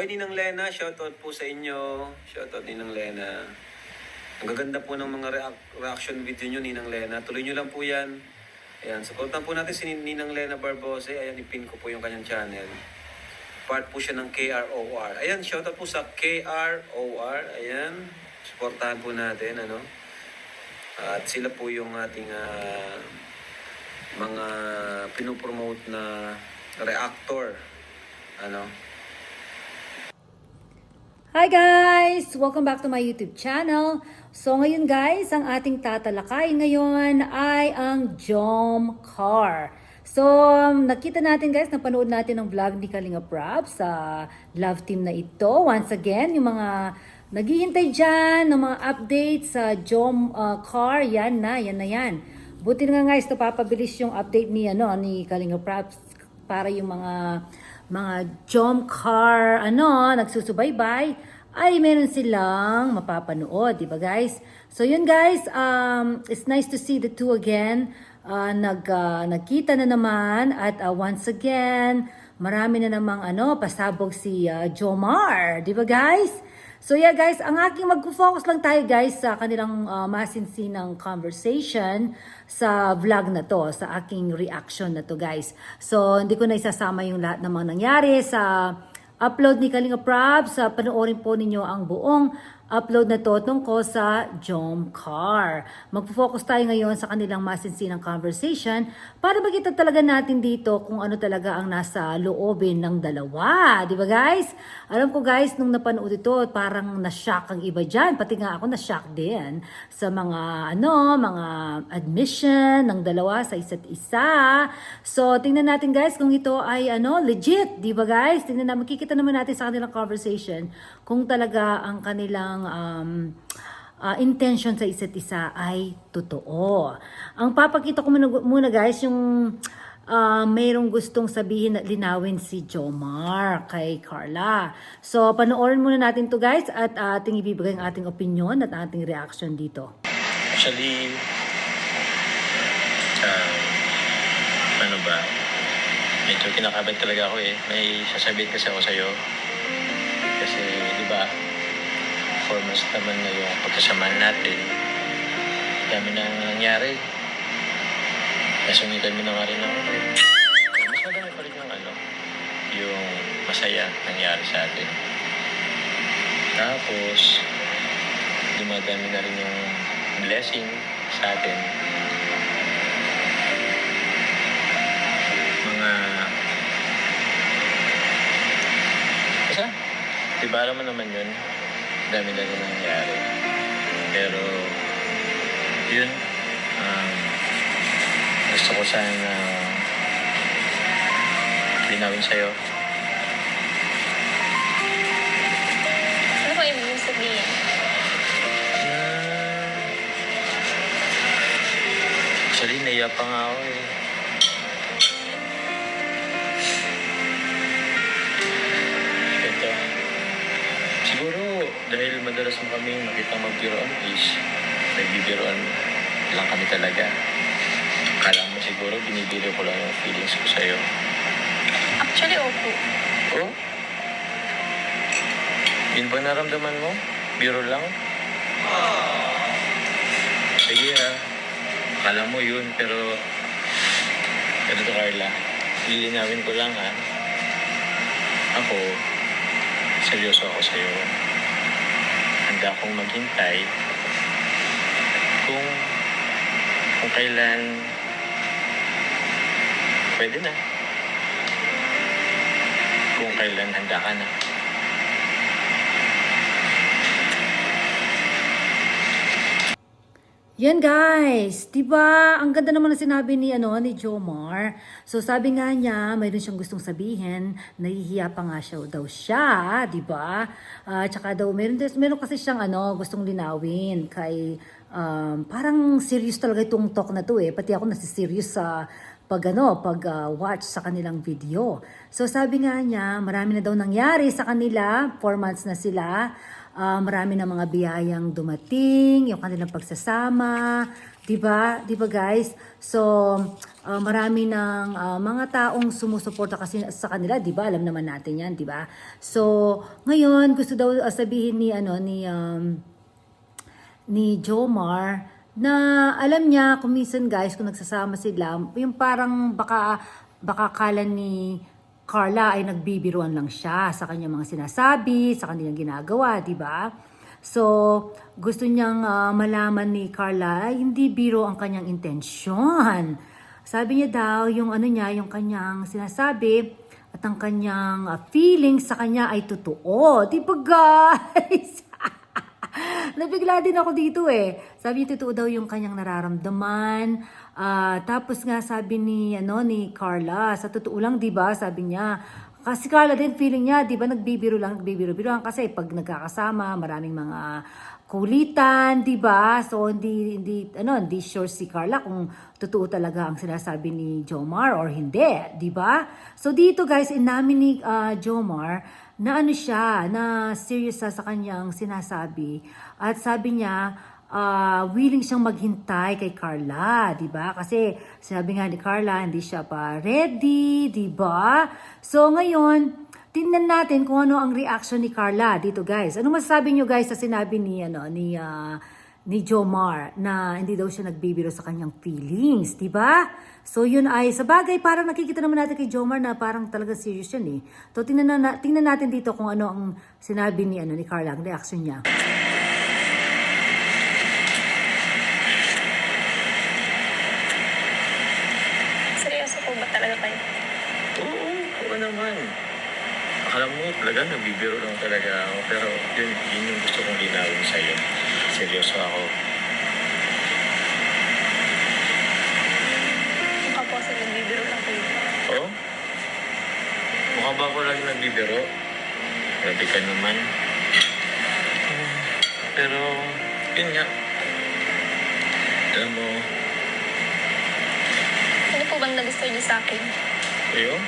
Hoy, Ninang Lena, shoutout po sa inyo. Shoutout, Ninang Lena. Ang gaganda po ng mga reac- reaction video nyo, Ninang Lena. Tuloy nyo lang po yan. Ayan, supportan po natin si Ninang Lena Barbose. Ayan, ipin ko po yung kanyang channel. Part po siya ng KROR. Ayan, shoutout po sa KROR. Ayan, supportahan po natin, ano. At sila po yung ating ah, mga pinopromote na reactor. Ano, Hi guys! Welcome back to my YouTube channel. So ngayon guys, ang ating tatalakay ngayon ay ang Jom Car. So nakita natin guys, napanood natin ang vlog ni Kalinga Prab sa love team na ito. Once again, yung mga naghihintay dyan ng mga updates sa Jom uh, Car, yan na, yan na yan. Buti na nga guys, napapabilis yung update ni, ano, ni Kalinga Prab para yung mga mga jump car, ano, nagsusubaybay, ay meron silang mapapanood, di ba guys? So yun guys, um, it's nice to see the two again. Uh, nag, uh, nagkita na naman at uh, once again, marami na namang ano, pasabog si uh, Jomar, di ba guys? So yeah guys, ang aking magpo-focus lang tayo guys sa kanilang uh, masinsinang conversation sa vlog na to, sa aking reaction na to guys. So hindi ko na isasama yung lahat ng mga nangyari sa upload ni Kalinga Prab. Sa panoorin po ninyo ang buong upload na to tungkol sa Jom Car. Magpo-focus tayo ngayon sa kanilang masinsinang conversation para makita talaga natin dito kung ano talaga ang nasa loobin ng dalawa. Di ba guys? Alam ko guys, nung napanood ito, parang na-shock ang iba dyan. Pati nga ako na-shock din sa mga ano, mga admission ng dalawa sa isa't isa. So, tingnan natin guys kung ito ay ano, legit. Di ba guys? Tingnan natin, makikita naman natin sa kanilang conversation kung talaga ang kanilang um, uh, intention sa isa't isa ay totoo. Ang papakita ko muna, muna guys, yung uh, mayroong gustong sabihin at linawin si Jomar kay Carla. So, panoorin muna natin to guys at uh, ating ibibigay ang ating opinion at ating reaction dito. Actually, ah, ano ba, medyo kinakabahan talaga ako eh. May sasabihin kasi ako sa'yo. Kasi, months naman na yung pagkasamahan natin. Dami na nangyari. Nasungitan mo na nga rin ako. Mas madami pa rin yung ano, yung masaya nangyari sa atin. Tapos, dumadami na rin yung blessing sa atin. Mga... Basta, di ba alam mo naman yun? Dami na rin nangyari. Pero, yun, um, gusto ko sana linawin sa'yo. Ano po ibig mong sabihin? na actually naiya pa nga ako eh. Dahil madalas mo kami nakita magbiroan is nagbibiroan lang kami talaga. Kala mo siguro binibiro ko lang yung feelings ko sa'yo. Actually, opo. Oh? Yun ba naramdaman mo? Biro lang? Sige ha. Akala mo yun, pero... Ganito Carla, lilinawin ko lang ha. Ako, seryoso ako sa'yo. Handa akong maghintay kung kung kailan pwede na. Kung kailan handa ka na. Yan guys, 'di ba? Ang ganda naman na sinabi ni ano ni Jomar. So sabi nga niya, mayroon siyang gustong sabihin, nahihiya pa nga siya daw siya, 'di ba? Ah, tsaka daw meron meron kasi siyang ano, gustong linawin kay um, parang serious talaga itong talk na to eh. Pati ako nasi-serious sa pag ano, pag ah, watch sa kanilang video. So sabi nga niya, marami na daw nangyari sa kanila, four months na sila. Ah, marami na mga biyayang dumating, yung kanilang pagsasama, 'di ba? 'Di ba guys? So, ah, marami ng ah, mga taong sumusuporta kasi sa kanila, 'di ba? Alam naman natin 'yan, 'di ba? So, ngayon gusto daw ah, sabihin ni ano ni um, ni Jomar na alam niya kung minsan guys kung nagsasama sila yung parang baka baka kala ni Carla ay nagbibiruan lang siya sa kanyang mga sinasabi, sa kanilang ginagawa, di ba? So, gusto niyang ah, malaman ni Carla hindi biro ang kanyang intensyon. Sabi niya daw, yung ano niya, yung kanyang sinasabi at ang kanyang ah, feelings sa kanya ay totoo. Di ba guys? Nabigla din ako dito eh. Sabi niya totoo daw yung kanyang nararamdaman. Ah, tapos nga sabi ni ano ni Carla, sa totoo lang 'di ba? Sabi niya, kasi Carla din feeling niya, 'di ba, nagbibiro lang, nagbibiro-biro lang kasi pag nagkakasama, maraming mga kulitan, 'di ba? So hindi hindi ano, hindi sure si Carla kung totoo talaga ang sinasabi ni Jomar or hindi, 'di ba? So dito guys, inamin ni ah, Jomar na ano siya, na serious siya sa kanyang sinasabi. At sabi niya, ah, willing siyang maghintay kay Carla, 'di ba? Kasi sinabi nga ni Carla, hindi siya pa ready, 'di ba? So ngayon, tingnan natin kung ano ang reaction ni Carla dito, guys. Ano masasabi niyo guys sa sinabi ni ano ni ah, ni Jomar na hindi daw siya nagbibiro sa kanyang feelings, 'di ba? So yun ay sa bagay parang nakikita naman natin kay Jomar na parang talaga serious yan eh. So tingnan na, na- tingnan natin dito kung ano ang sinabi ni ano ni Carla, ang reaction niya. Seryoso po ba talaga kayo? Oo, oo naman. Akala mo talaga nagbibiro lang talaga ako. Pero yun, yun yung gusto kong linawin sa'yo. Seryoso ako. Mukha po kasi nagbibiro lang kayo. Oo? Mukha ba ako lagi nagbibiro? Grabe ka naman. Pero, yun nga. Alam mo, Ano po bang nagustuhan niyo sa akin? ayun,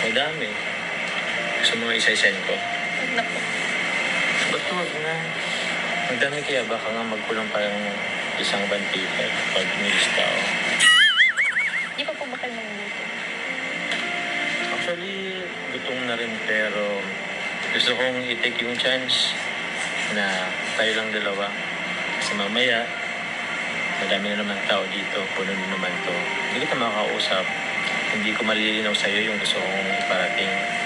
madami. Gusto mo isa-send ko? Huwag na po. Ba't huwag na? Ang dami kaya baka nga magkulang parang isang band paper pag nilista ako. Di pa po ba kayo magluluto? Actually, gutom na rin pero gusto kong i-take yung chance na tayo lang dalawa. Kasi mamaya, madami na naman tao dito, puno na naman to. Hindi kita makakausap. Hindi ko malilinaw sa'yo yung gusto kong iparating.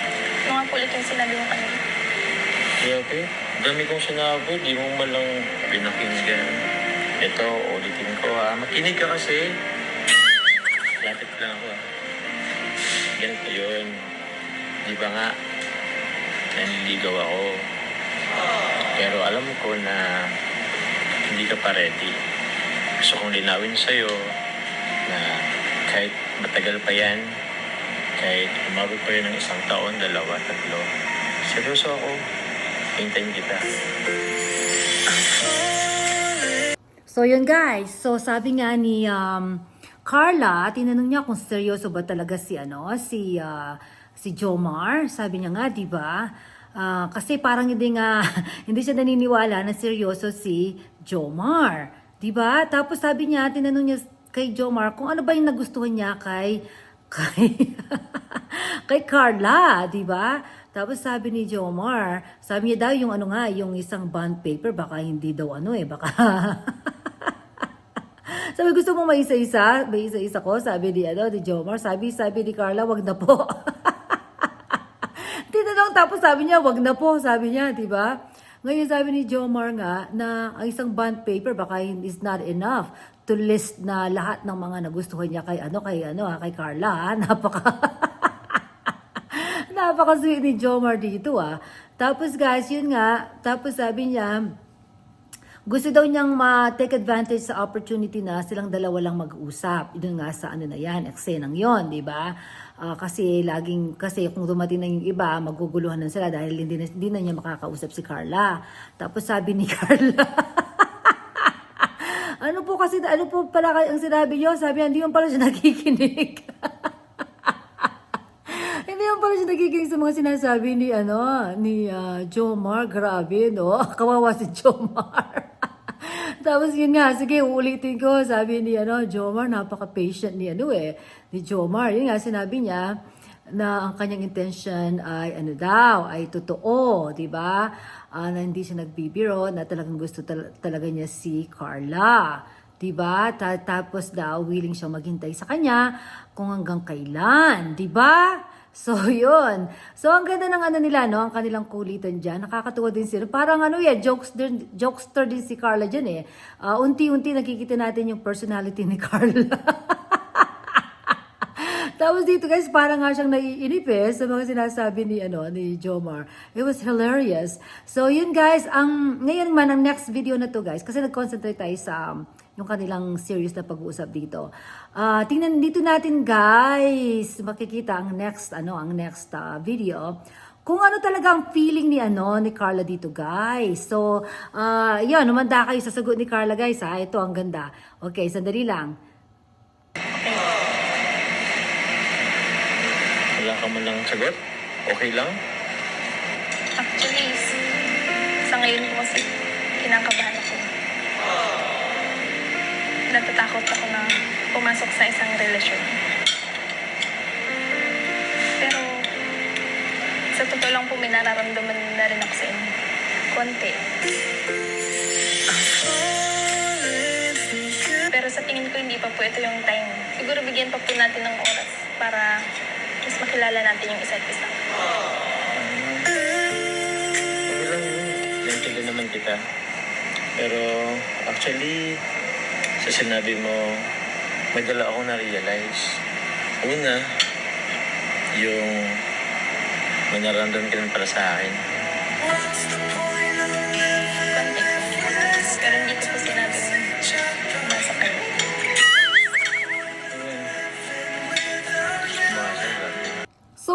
Mga po ulit yung sinabi mo kanina. Grabe, dami kong sinabi, di mo man lang pinakinggan. Ito, ulitin ko ha. Makinig ka kasi. Lapit lang ako ha. Ganito yun. Di ba nga, naniligaw ako. Pero alam ko na hindi ka pa ready. Gusto kong linawin sa'yo na kahit matagal pa yan, kahit umabot pa yun ng isang taon, dalawa, tatlo, seryoso ako. Hintayin kita. So yun guys, so sabi nga ni um, Carla, tinanong niya kung seryoso ba talaga si ano, si ah, si Jomar. Sabi niya nga, 'di ba? Ah, kasi parang hindi nga hindi siya naniniwala na seryoso si Jomar, 'di ba? Tapos sabi niya, tinanong niya kay Jomar kung ano ba yung nagustuhan niya kay kay kay Carla, 'di ba? Tapos sabi ni Jomar, sabi niya daw yung ano nga, yung isang bond paper baka hindi daw ano eh, baka Sabi, gusto mo may isa-isa? May isa-isa ko? Sabi ni, ano, ni Jomar. Sabi, sabi ni Carla, wag na po. Tinanong, tapos sabi niya, wag na po. Sabi niya, di ba? Ngayon sabi ni Jomar nga na ang isang bond paper baka is not enough to list na lahat ng mga nagustuhan niya kay ano kay ano ah, kay Carla ah. napaka napaka sweet ni Jomar dito ah tapos guys yun nga tapos sabi niya gusto daw niyang ma-take advantage sa opportunity na silang dalawa lang mag-usap. Yun nga sa ano na yan, eksenang yon, di ba? Ah, kasi laging, kasi kung dumating na yung iba, maguguluhan na sila dahil hindi na, hindi na niya makakausap si Carla. Tapos sabi ni Carla, kasi, ano po pala ang sinabi niyo? Sabi niya, hindi mo pala siya nakikinig. hindi mo pala siya nakikinig sa mga sinasabi ni, ano, ni ah, Jomar. Grabe, no? Kawawa si Jomar. Tapos yun nga, sige, uulitin ko. Sabi ni, ano, Jomar, napaka-patient ni, ano eh, ni Jomar. Yun nga, sinabi niya, na ang kanyang intention ay ano daw, ay totoo, di ba? Ah, na hindi siya nagbibiro, na talagang gusto tal- talaga niya si Carla. Di ba? Ta- tapos daw, willing siyang maghintay sa kanya kung hanggang kailan. Di ba? So, yun. So, ang ganda ng ano nila, no? Ang kanilang kulitan dyan. Nakakatuwa din sila. Parang ano yan, jokester, jokester din si Carla dyan eh. Ah, unti-unti nakikita natin yung personality ni Carla. Tapos dito guys, parang nga siyang naiinip eh sa mga sinasabi ni, ano, ni Jomar. It was hilarious. So yun guys, ang, ngayon man ang next video na to guys, kasi nag-concentrate tayo sa um, yung kanilang series na pag-uusap dito. Ah, tingnan dito natin guys, makikita ang next, ano, ang next ah, video kung ano talaga ang feeling ni ano ni Carla dito guys. So, ah, yun, umanda kayo sa sagot ni Carla guys ha. Ito ang ganda. Okay, sandali lang. Ka man lang sagot? Okay lang? Actually, sa ngayon po kasi, kinakabahan ako. Natatakot ako na pumasok sa isang relasyon. Pero, sa totoo lang po, may nararamdaman na rin ako sa inyo. Konti. Pero sa tingin ko, hindi pa po ito yung time. Siguro bigyan pa po natin ng oras para mas makilala natin yung isa't isa. Yun. Naintindihan naman kita. Pero actually, sa sinabi mo, may dala akong na-realize. Una, yung may nararamdaman ka rin para sa akin. context.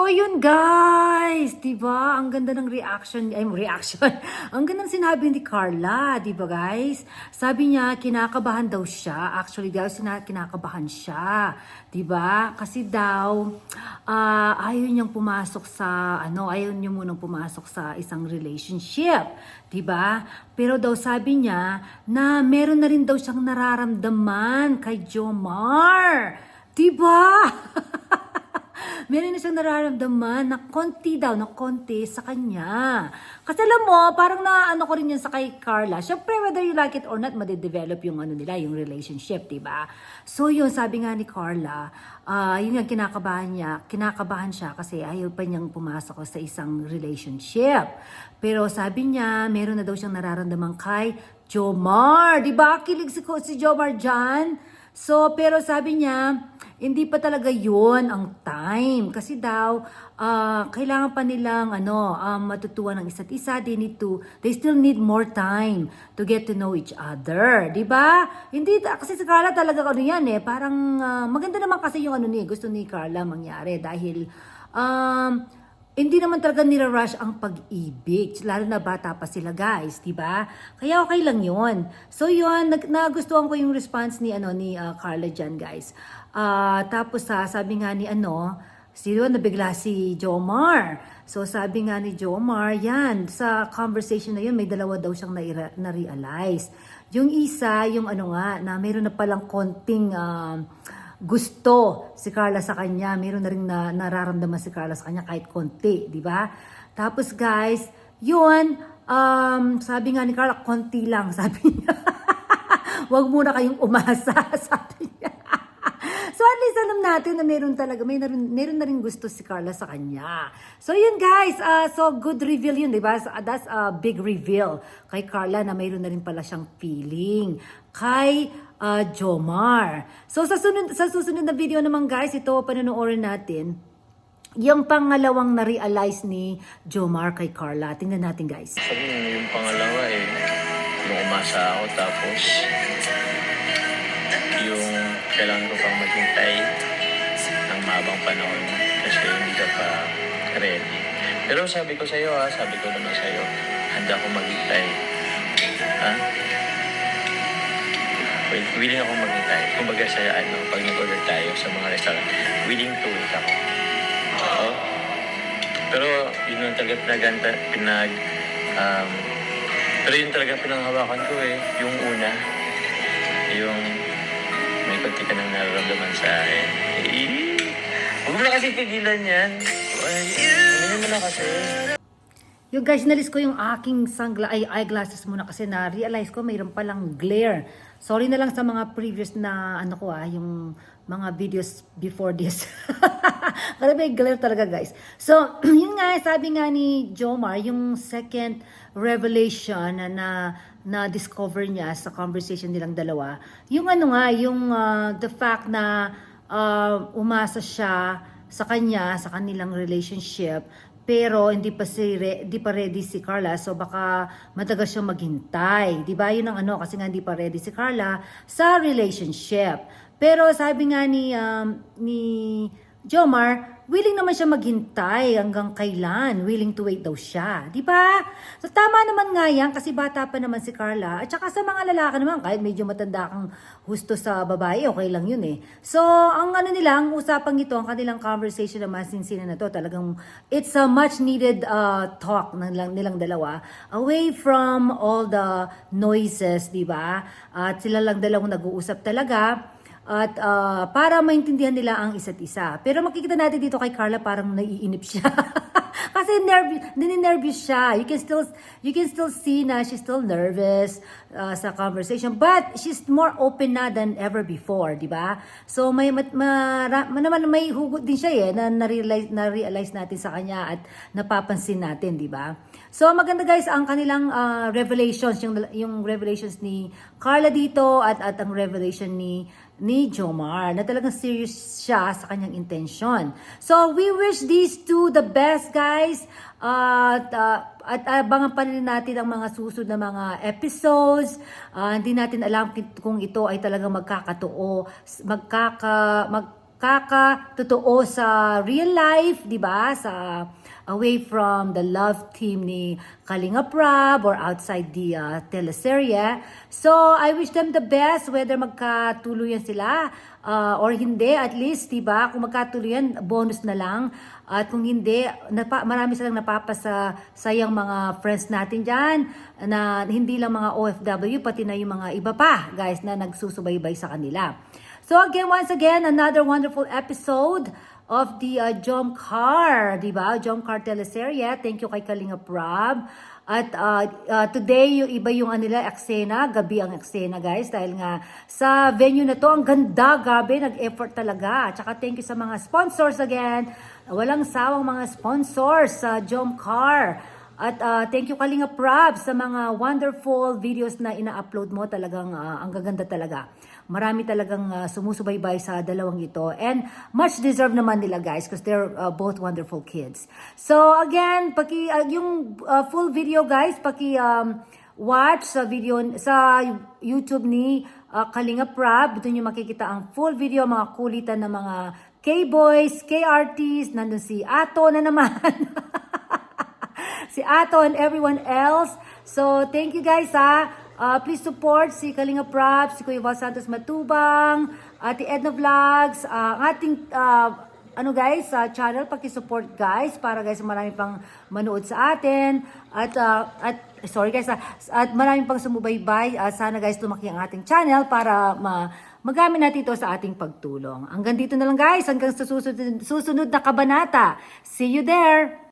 Yun guys, 'di ba? Ang ganda ng reaction, ay reaction. Ang ganda ng sinabi ni Carla, 'di ba guys? Sabi niya kinakabahan daw siya. Actually, daw sina kinakabahan siya, 'di ba? Kasi daw ah ayaw niyang pumasok sa ano, ayaw niya munang pumasok sa isang relationship, 'di ba? Pero daw sabi niya na meron na rin daw siyang nararamdaman kay Jomar. 'Di ba? meron na siyang nararamdaman na konti daw, na konti sa kanya. Kasi alam mo, parang na ano ko rin yan sa kay Carla. Siyempre, whether you like it or not, madedevelop yung ano nila, yung relationship, di ba? So yun, sabi nga ni Carla, ah yun yung kinakabahan niya, kinakabahan siya kasi ayaw pa niyang pumasok sa isang relationship. Pero sabi niya, meron na daw siyang nararamdaman kay Jomar. Di ba? Kilig si, si Jomar dyan. So, pero sabi niya, hindi pa talaga yun ang time. Kasi daw, ah, kailangan pa nilang ano, um, matutuwa ng isa't isa. They need to, they still need more time to get to know each other. Di ba? Hindi, kasi si Carla talaga ano yan eh. Parang, ah, maganda naman kasi yung ano ni, gusto ni Carla mangyari. Dahil, um, hindi naman talaga nira-rush ang pag-ibig. Lalo na bata pa sila guys, di ba? Kaya okay lang yon. So yun, nag nagustuhan ko yung response ni ano ni ah, Carla dyan guys. Ah, tapos sa sabi nga ni ano, sino nabigla si Jomar. So sabi nga ni Jomar, yan, sa conversation na yun, may dalawa daw siyang na-realize. Yung isa, yung ano nga, na mayroon na palang konting ah, gusto si Carla sa kanya. Meron na rin na, nararamdaman si Carla sa kanya kahit konti, di ba? Tapos guys, yun, um, sabi nga ni Carla, konti lang, sabi niya. Huwag muna kayong umasa, sabi niya. so at least alam natin na meron talaga, may narin, meron na rin gusto si Carla sa kanya. So yun guys, uh, so good reveal yun, di ba? So, that's a big reveal kay Carla na mayroon na rin pala siyang feeling kay uh, Jomar. So sa, sunod, sa susunod na video naman guys, ito panonoorin natin yung pangalawang na-realize ni Jomar kay Carla. Tingnan natin guys. Yung pangalawa eh, nung ako tapos yung kailangan ko pang maghintay ng mabang panahon kasi hindi ka pa ready. Pero sabi ko sa'yo ha, sabi ko naman sa'yo, handa ako maghintay. Ha? Willing ako maghintay. Kumbaga sa ano, pag nag-order tayo sa mga restaurant, willing to wait ako. Oo? Pero yun lang talaga pinaganta, pinag, um, pero yun talaga pinanghawakan ko eh, yung una, yung may pagti ka nang nararamdaman sa akin. Eh, huwag mo na kasi pigilan yan. Ay, ano mo na kasi. Yung guys, nalis ko yung aking sungla ay eyeglasses muna kasi na-realize ko mayroon palang glare. Sorry na lang sa mga previous na ano ko ah, yung mga videos before this. May glare talaga guys. So, yun nga, sabi nga ni Jomar, yung second revelation na na, na discover niya sa conversation nilang dalawa, yung ano nga, yung ah, the fact na ah, umasa siya sa kanya, sa kanilang relationship, pero hindi pa si re- hindi pa ready si Carla so baka matagal siyang maghintay. 'Di ba? 'Yun ang ano kasi nga hindi pa ready si Carla sa relationship. Pero sabi nga ni um, ni Jomar, willing naman siya maghintay hanggang kailan. Willing to wait daw siya. Di ba? So tama naman nga yan kasi bata pa naman si Carla. At saka sa mga lalaki naman, kahit medyo matanda kang husto sa babae, okay lang yun eh. So, ang ano nila, ang usapang ito, ang kanilang conversation naman sinsina na to, talagang it's a much needed uh, talk ng nilang, nilang dalawa away from all the noises, di ba? At sila lang dalawang nag-uusap talaga at ah, para maintindihan nila ang isa't isa. Pero makikita natin dito kay Carla parang naiinip siya. Kasi nervous, nininervous siya. You can still you can still see na she's still nervous ah, sa conversation, but she's more open na than ever before, di ba? So may mara, naman may hugot din siya eh na na-realize, na-realize natin sa kanya at napapansin natin, di ba? So maganda guys ang kanilang ah, revelations, yung yung revelations ni Carla dito at at ang revelation ni ni Jomar na talagang serious siya sa kanyang intention. So, we wish these two the best, guys. At, uh, at abangan pa rin natin ang mga susunod na mga episodes. Ah, hindi natin alam kung ito ay talagang magkakatoo, magkaka, magkakatotoo sa real life, di ba? Sa away from the love team ni Kalinga Prab or outside the uh, teleserye. So, I wish them the best whether magkatuluyan sila uh, or hindi. At least, diba, kung magkatuluyan, bonus na lang. At kung hindi, napa, marami silang napapasa sayang mga friends natin dyan na hindi lang mga OFW, pati na yung mga iba pa, guys, na nagsusubaybay sa kanila. So again, once again, another wonderful episode of the uh, Jom Car, di ba? Jom Car teleserye. Thank you kay Kalinga Prab. At uh, uh, today, yung iba yung anila eksena, gabi ang eksena guys. Dahil nga sa venue na to, ang ganda, gabi, nag-effort talaga. Tsaka thank you sa mga sponsors again. Walang sawang mga sponsors sa Jom Car. At uh, thank you Kalinga Prab sa mga wonderful videos na ina-upload mo. Talagang uh, ang gaganda talaga. Marami talagang uh, sumusubaybay sa dalawang ito. And much deserve naman nila guys because they're uh, both wonderful kids. So again, paki, uh, yung uh, full video guys, paki um, watch sa video sa YouTube ni uh, Kalinga Prab. Doon yung makikita ang full video, mga kulitan ng mga K-boys, K-artists, nandun si Ato na naman. si Ato and everyone else. So, thank you guys ha. Uh, please support si Kalinga Prab, si Kuya Val Santos Matubang, Ate Edna Vlogs, uh, ang ating uh, ano guys, sa channel, paki-support guys para guys marami pang manood sa atin at uh, at sorry guys, ah, at marami pang sumubaybay. Uh, sana guys lumaki ang ating channel para ma magamit natin ito sa ating pagtulong. Hanggang dito na lang guys, hanggang sa susunod, susunod na kabanata. See you there!